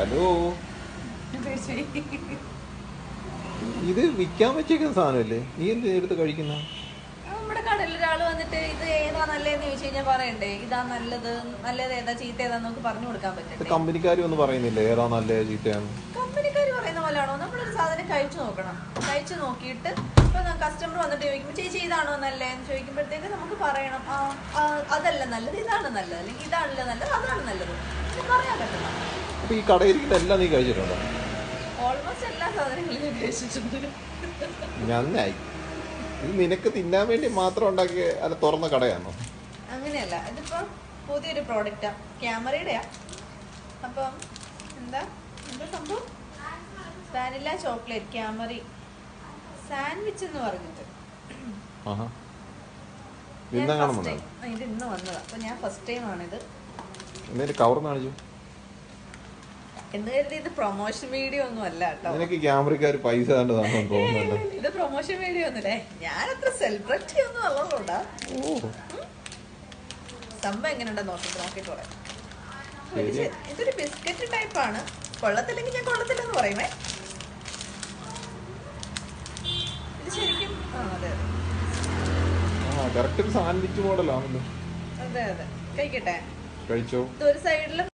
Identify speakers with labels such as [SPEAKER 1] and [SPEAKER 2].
[SPEAKER 1] Hello. ഇത് വിൽക്കാൻ വെച്ചേക്കുന്ന സാധനമല്ലേ? നീ എന്ത് എടുത്ത് കഴിക്കുന്ന?
[SPEAKER 2] നമ്മുടെ കടയിൽ ഒരാൾ വന്നിട്ട് ഇത് ഏതാ നല്ലതെന്ന് ചോദിച്ചു കഴിഞ്ഞാൽ പറയണ്ടേ? ഇതാ നല്ലത് നല്ലത് ഏതാ ചീത്ത ഏതാ നമുക്ക് പറഞ്ഞു കൊടുക്കാൻ പറ്റും
[SPEAKER 1] കമ്പനിക്കാരും ഒന്നും പറയുന്നില്ല ഏതാ നല്ല ചീത്തയാണ്
[SPEAKER 2] കമ്പനിക്കാർ പറയുന്ന പോലെയാണോ? നമ്മളൊരു സാധനം കഴിച്ചു നോക്കണം. കഴിച്ചു നോക്കിയിട്ട് ഇപ്പൊ കസ്റ്റമർ വന്നിട്ട് ചോദിക്കുമ്പോൾ ചേച്ചി ഇതാണോ നല്ലതെന്ന് ചോദിക്കുമ്പോഴത്തേക്ക് നമുക്ക് പറയണം. ആ അതല്ല നല്ലത് ഇതാണ് നല്ലത്. അല്ലെങ്കിൽ ഇതാണല്ലോ നല്ലത് അതാണ് നല്ലത്.
[SPEAKER 1] അപ്പൊ ഈ കടയിരിക്കുന്ന എല്ലാം നീ കഴിച്ചിട്ടുണ്ടോ? നന്നായി. ഇത് നിനക്ക് തിന്നാൻ വേണ്ടി മാത്രം ഉണ്ടാക്കിയ അല്ല തുറന്ന കടയാണോ
[SPEAKER 2] അങ്ങനെയല്ല ഇതിപ്പോ പുതിയൊരു പ്രോഡക്റ്റാ ക്യാമറയുടെയാ അപ്പം എന്താ? എന്താ സംഭവം? വാനില ചോക്ലേറ്റ് ക്യാമറി സാൻഡ്വിച്ച് എന്ന് പറഞ്ഞിട്ട്. ഇത് ഇന്ന് വന്നതാ. അപ്പൊ ഞാൻ ഫസ്റ്റ് ടൈം ആണിത്.
[SPEAKER 1] കവർന്ന് കാണിച്ചു?
[SPEAKER 2] എന്ന് കരുതി ഇത് പ്രൊമോഷൻ വീഡിയോ ഒന്നും അല്ല കേട്ടോ.
[SPEAKER 1] എനിക്ക് ക്യാമറക്കാർ പൈസ
[SPEAKER 2] ഇത് പ്രൊമോഷൻ വീഡിയോ ഒന്നുമില്ലേ ഞാൻ അത്ര സെലിബ്രിറ്റി ഒന്നും അല്ലല്ലോടാ. സംഭവം എങ്ങനെയുണ്ടെന്ന് നോക്കിട്ട് ശ- ഇതൊരു ബിസ്ക്കറ്റ് ടൈപ്പാണ് കൊള്ളത്തില്ലെങ്കിൽ ഞാൻ കൊള്ളത്തില്ലെന്ന് പറയുമേ. ഇത് ശരിക്കും ആ അതെ
[SPEAKER 1] ആ കറക്റ്റ് സാൻഡ്വിച്ച് മോഡലാണല്ലോ
[SPEAKER 2] അതെ അതെ അതെ. കഴിക്കട്ടെ?
[SPEAKER 1] കഴിച്ചോ?
[SPEAKER 2] ഒരു സൈഡിലും